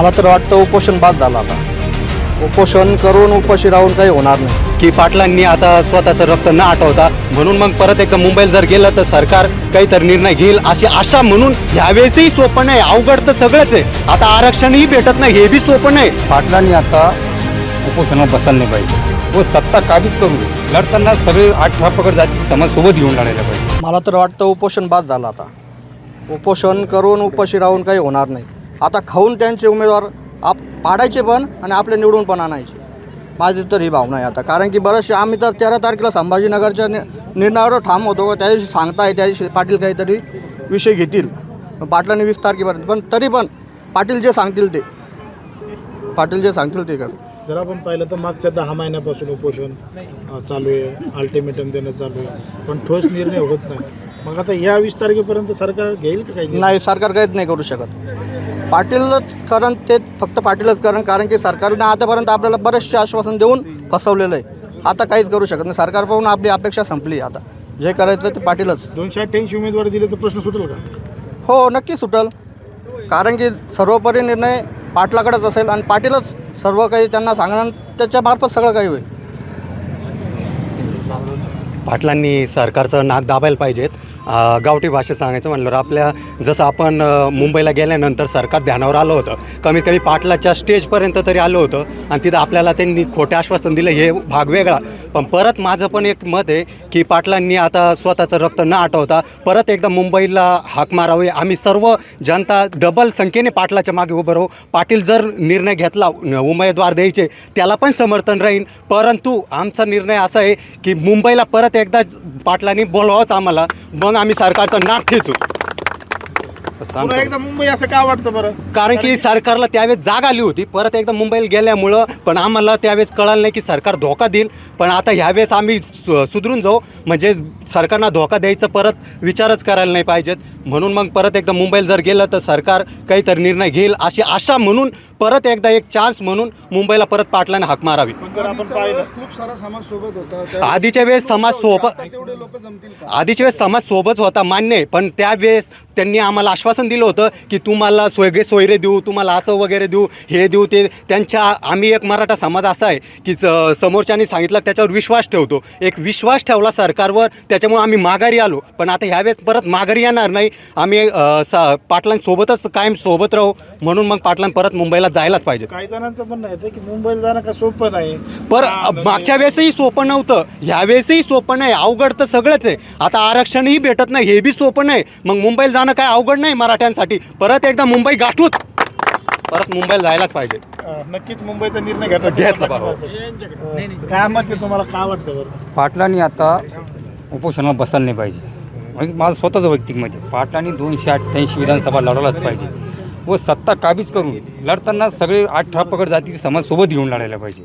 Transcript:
मला तर वाटतं उपोषण बाद झालं आता. उपोषण करून उपाशी राहून काही होणार नाही. की पाटलांनी आता स्वतःचं रक्त न आठवता म्हणून मग परत एकदा मुंबईला जर गेलं तर सरकार काहीतरी निर्णय घेईल अशी आशा म्हणून ह्यावेळेसही सोपं नाही. अवघड तर सगळंच आहे. आता आरक्षणही भेटत नाही हे बी सोपं नाही. पाटलांनी आता उपोषणावर बसायला नाही पाहिजे. व सत्ता काबीज करून लढताना सगळे आठ पकड जातीचे समाज सोबत घेऊन लढायला पाहिजे. मला तर वाटतं उपोषण बाद झालं आता. उपोषण करून उपाशी राहून काही होणार नाही. आता खाऊन त्यांचे उमेदवार आप पाडायचे पण आणि आपले निवडून पण आणायचे. माझी तर ही भावना आहे आता. कारण की बरेचसे आम्ही तर तेरा तारखेला संभाजीनगरच्या नि निर्णयावर ठाम होतो. का त्या दिवशी सांगताय त्या दिवशी पाटील काहीतरी विषय घेतील. पाटलांनी वीस तारखेपर्यंत. पण तरी पण पाटील जे सांगतील ते. पाटील जे सांगतील ते कर. जर आपण पाहिलं तर मागच्या दहा महिन्यापासून उपोषण चालू आहे. अल्टिमेटम देणं चालू आहे. पण ठोस निर्णय होत नाही. मग आता या वीस तारखेपर्यंत सरकार घेईल का काही? नाही सरकार काहीच नाही करू शकत. पाटीलच कारण ते फक्त पाटीलच कारण कारण की सरकारने आतापर्यंत आपल्याला बरेचसे आश्वासन देऊन फसवलेलं आहे. आता काहीच करू शकत नाही. सरकार पाहून आपली अपेक्षा संपली आता. जे करायचं ते पाटीलच. दोनशे अठ्ठ्याऐंशी उमेदवार दिले तर प्रश्न सुटेल का? हो नक्की सुटल. कारण की सर्वोपरी निर्णय पाटलाकडेच असेल आणि पाटीलच सर्व काही त्यांना सांगणार त्याच्यामार्फत सगळं काही होईल. पाटलांनी सरकारचं नाक दाबायला पाहिजेत. गावठी भाषेत सांगायचं म्हणलं आपल्या जसं आपण मुंबईला गेल्यानंतर सरकार ध्यानावर आलं होतं कमीत कमी पाटलाच्या स्टेजपर्यंत तरी आलं होतं आणि तिथं आपल्याला त्यांनी खोटे आश्वासन दिलं हे भाग वेगळा. पण परत माझं पण एक मत आहे की पाटलांनी आता स्वतःचं रक्त न आठवता परत एकदा मुंबईला हाक मारावे. आम्ही सर्व जनता डबल संख्येने पाटलाच्या मागे उभं राहू. पाटील जर निर्णय घेतला उमेदवार द्यायचे त्याला पण समर्थन राहील परंतु आमचा निर्णय असा आहे की मुंबईला परत एकदा पाटलांनी बोलवावंच आम्हाला. मग आम्ही सरकारचं नाक खेचू पुन्हा एकदा मुंबई असं का वाटतं बरं? कारण की सरकारला त्यावेळेस जाग आली होती. परत एकदा मुंबईला गेल्यामुळं पण आम्हाला त्यावेळेस कळालं नाही की सरकार धोका देईल. पण आता ह्यावेळेस आम्ही सु- सुधरून जाऊ. म्हणजे सरकारना धोका द्यायचं परत विचारच करायला नाही पाहिजेत. म्हणून मग परत एकदा मुंबईला जर गेलं तर सरकार काहीतरी निर्णय घेईल अशी आशा म्हणून परत एकदा एक चान्स म्हणून मुंबईला परत पाटलाने हाक मारावी. खूप सारा समाज सोबत होता आधीच्या वेळेस समाज सोबत आधीच्या वेळेस समाज सोबत होता मान्य आहे पण त्यावेळेस त्यांनी आम्हाला आश्वासन दिलं होतं की तुम्हाला सोयगे सोयरे देऊ तुम्हाला असं वगैरे देऊ हे देऊ ते त्यांच्या आम्ही एक मराठा समाज असा आहे की समोरच्यांनी सांगितलं त्याच्यावर विश्वास ठेवतो. एक विश्वास ठेवला सरकारवर त्याच्यामुळे आम्ही माघारी आलो. पण आता ह्यावेळेस परत माघारी येणार नाही. आम्ही स- पाटलांसोबतच कायम सोबत राहू म्हणून मग पाटलां परत मुंबईला जायलाच पाहिजे. काही जणांचं म्हणणं आहे की मुंबईला जाणं का सोपं नाही. पर हा, मागच्या वेळेसही सोपं नव्हतं. ह्यावेळेसही सोपं नाही. अवघड तर सगळंच आहे. आता आरक्षणही भेटत नाही. हे बी सोपं नाही. मग मुंबईला जाणं काय अवघड नाही मराठ्यांसाठी. परत एकदा मुंबई गाठूत परत मुंबईला जायलाच पाहिजे. नक्कीच मुंबईचा निर्णय घेतला घेतला बरोबर. काय मत आहे तुम्हाला? काय वाटतं बरं? पाटलांनी आता उपोषणावर बसायला नाही पाहिजे. म्हणजे माझं स्वतःचं वैयक्तिक मत आहे. पाटलांनी दोनशे अठ्ठ्याऐंशी विधानसभा लढवलाच पाहिजे. व सत्ता काबीज करून लढताना सगळे आठ पकड जातीचे समाज सोबत घेऊन लढायला पाहिजे.